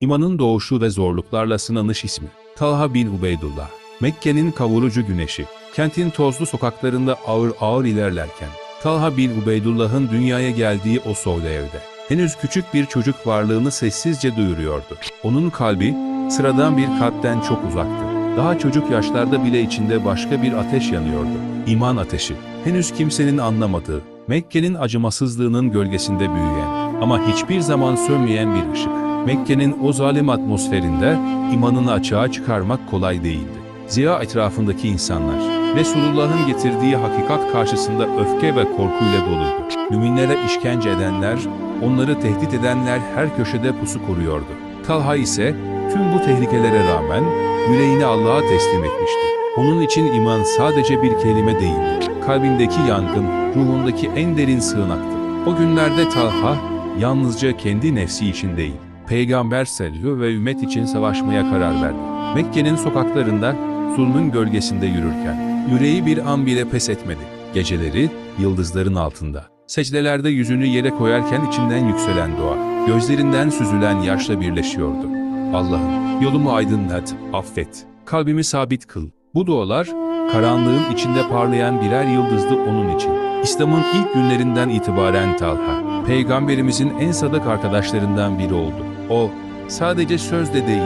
İmanın doğuşu ve zorluklarla sınanış ismi. Talha bin Ubeydullah. Mekke'nin kavurucu güneşi. Kentin tozlu sokaklarında ağır ağır ilerlerken. Talha bin Ubeydullah'ın dünyaya geldiği o soğuk evde. Henüz küçük bir çocuk varlığını sessizce duyuruyordu. Onun kalbi sıradan bir kalpten çok uzaktı. Daha çocuk yaşlarda bile içinde başka bir ateş yanıyordu. İman ateşi. Henüz kimsenin anlamadığı, Mekke'nin acımasızlığının gölgesinde büyüyen ama hiçbir zaman sönmeyen bir ışık. Mekke'nin o zalim atmosferinde imanını açığa çıkarmak kolay değildi. Ziya etrafındaki insanlar, Resulullah'ın getirdiği hakikat karşısında öfke ve korkuyla doluydu. Müminlere işkence edenler, onları tehdit edenler her köşede pusu kuruyordu. Talha ise tüm bu tehlikelere rağmen yüreğini Allah'a teslim etmişti. Onun için iman sadece bir kelime değildi. Kalbindeki yangın, ruhundaki en derin sığınaktı. O günlerde Talha yalnızca kendi nefsi için değil, Peygamber Selhü ve ümmet için savaşmaya karar verdi. Mekke'nin sokaklarında zulmün gölgesinde yürürken yüreği bir an bile pes etmedi. Geceleri yıldızların altında. Secdelerde yüzünü yere koyarken içinden yükselen dua, gözlerinden süzülen yaşla birleşiyordu. Allah'ım yolumu aydınlat, affet, kalbimi sabit kıl. Bu dualar karanlığın içinde parlayan birer yıldızdı onun için. İslam'ın ilk günlerinden itibaren Talha, Peygamberimizin en sadık arkadaşlarından biri oldu. O, sadece sözde değil,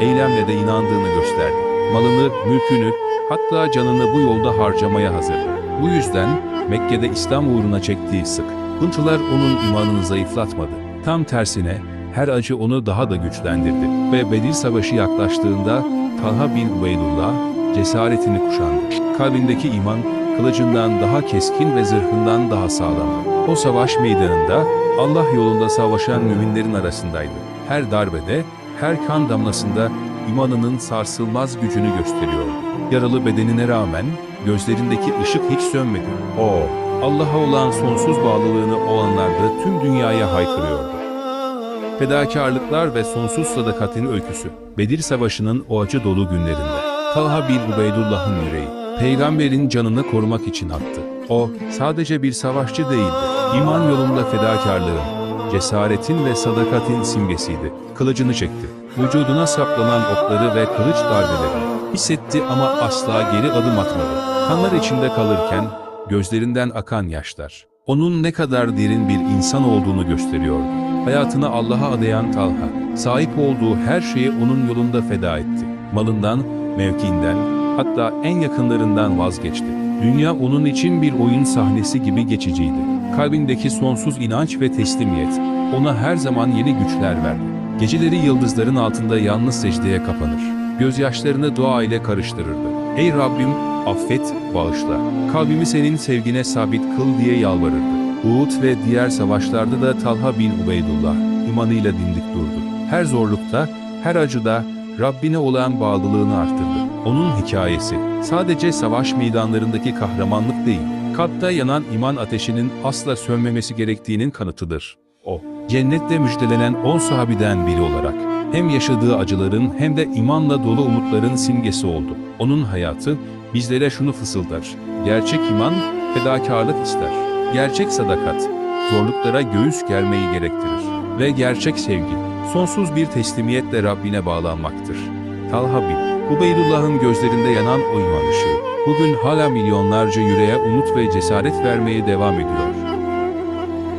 eylemle de inandığını gösterdi. Malını, mülkünü, hatta canını bu yolda harcamaya hazırdı. Bu yüzden Mekke'de İslam uğruna çektiği sık, hıntılar onun imanını zayıflatmadı. Tam tersine her acı onu daha da güçlendirdi ve Bedir Savaşı yaklaştığında Talha bin Ubeydullah cesaretini kuşandı. Kalbindeki iman kılıcından daha keskin ve zırhından daha sağlamdı. O savaş meydanında Allah yolunda savaşan müminlerin arasındaydı. Her darbede, her kan damlasında imanının sarsılmaz gücünü gösteriyordu. Yaralı bedenine rağmen gözlerindeki ışık hiç sönmedi. O, Allah'a olan sonsuz bağlılığını o anlarda tüm dünyaya haykırıyordu. Fedakarlıklar ve sonsuz sadakatin öyküsü. Bedir Savaşı'nın o acı dolu günlerinde. Talha bin Ubeydullah'ın yüreği, peygamberin canını korumak için attı. O, sadece bir savaşçı değildi. İman yolunda fedakarlığın, cesaretin ve sadakatin simgesiydi. Kılıcını çekti. Vücuduna saplanan okları ve kılıç darbelerini hissetti ama asla geri adım atmadı. Kanlar içinde kalırken gözlerinden akan yaşlar. Onun ne kadar derin bir insan olduğunu gösteriyordu. Hayatını Allah'a adayan Talha, sahip olduğu her şeyi onun yolunda feda etti. Malından, mevkiinden, hatta en yakınlarından vazgeçti. Dünya onun için bir oyun sahnesi gibi geçiciydi. Kalbindeki sonsuz inanç ve teslimiyet ona her zaman yeni güçler verdi. Geceleri yıldızların altında yalnız secdeye kapanır. Gözyaşlarını dua ile karıştırırdı. Ey Rabbim affet, bağışla. Kalbimi senin sevgine sabit kıl diye yalvarırdı. Uhud ve diğer savaşlarda da Talha bin Ubeydullah imanıyla dimdik durdu. Her zorlukta, her acıda Rabbine olan bağlılığını arttırdı. Onun hikayesi sadece savaş meydanlarındaki kahramanlık değil, kalpte yanan iman ateşinin asla sönmemesi gerektiğinin kanıtıdır. O, cennette müjdelenen on sahabiden biri olarak hem yaşadığı acıların hem de imanla dolu umutların simgesi oldu. Onun hayatı bizlere şunu fısıldar. Gerçek iman fedakarlık ister. Gerçek sadakat zorluklara göğüs germeyi gerektirir. Ve gerçek sevgi sonsuz bir teslimiyetle Rabbine bağlanmaktır. Talha bin Ubeydullah'ın gözlerinde yanan o iman ışığı bugün hala milyonlarca yüreğe umut ve cesaret vermeye devam ediyor.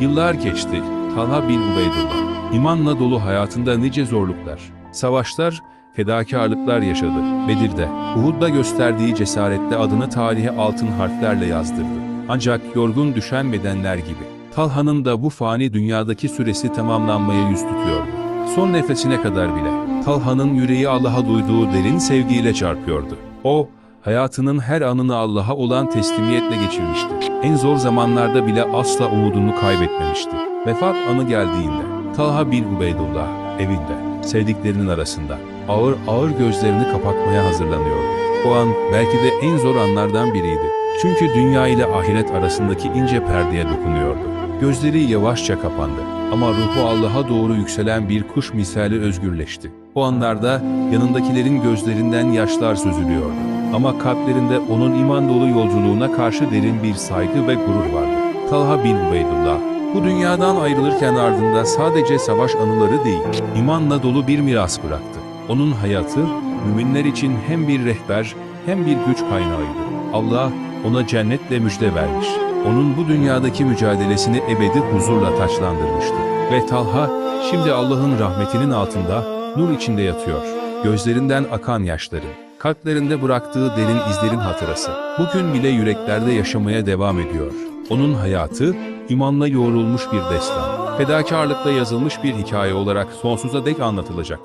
Yıllar geçti. Talha bin Ubeydullah imanla dolu hayatında nice zorluklar, savaşlar, fedakarlıklar yaşadı. Bedir'de, Uhud'da gösterdiği cesaretle adını tarihe altın harflerle yazdırdı. Ancak yorgun düşen bedenler gibi. Talha'nın da bu fani dünyadaki süresi tamamlanmaya yüz tutuyordu. Son nefesine kadar bile. Talha'nın yüreği Allah'a duyduğu derin sevgiyle çarpıyordu. O, hayatının her anını Allah'a olan teslimiyetle geçirmişti. En zor zamanlarda bile asla umudunu kaybetmemişti. Vefat anı geldiğinde, Talha bin Ubeydullah evinde, sevdiklerinin arasında, ağır ağır gözlerini kapatmaya hazırlanıyordu. O an belki de en zor anlardan biriydi. Çünkü dünya ile ahiret arasındaki ince perdeye dokunuyordu. Gözleri yavaşça kapandı ama ruhu Allah'a doğru yükselen bir kuş misali özgürleşti. O anlarda yanındakilerin gözlerinden yaşlar süzülüyordu. Ama kalplerinde onun iman dolu yolculuğuna karşı derin bir saygı ve gurur vardı. Talha bin Ubeydullah Bu dünyadan ayrılırken ardında sadece savaş anıları değil, imanla dolu bir miras bıraktı. Onun hayatı, müminler için hem bir rehber hem bir güç kaynağıydı. Allah ona cennetle müjde vermiş. Onun bu dünyadaki mücadelesini ebedi huzurla taçlandırmıştı. Ve Talha şimdi Allah'ın rahmetinin altında nur içinde yatıyor. Gözlerinden akan yaşların, kalplerinde bıraktığı derin izlerin hatırası. Bugün bile yüreklerde yaşamaya devam ediyor. Onun hayatı imanla yoğrulmuş bir destan, fedakarlıkla yazılmış bir hikaye olarak sonsuza dek anlatılacak.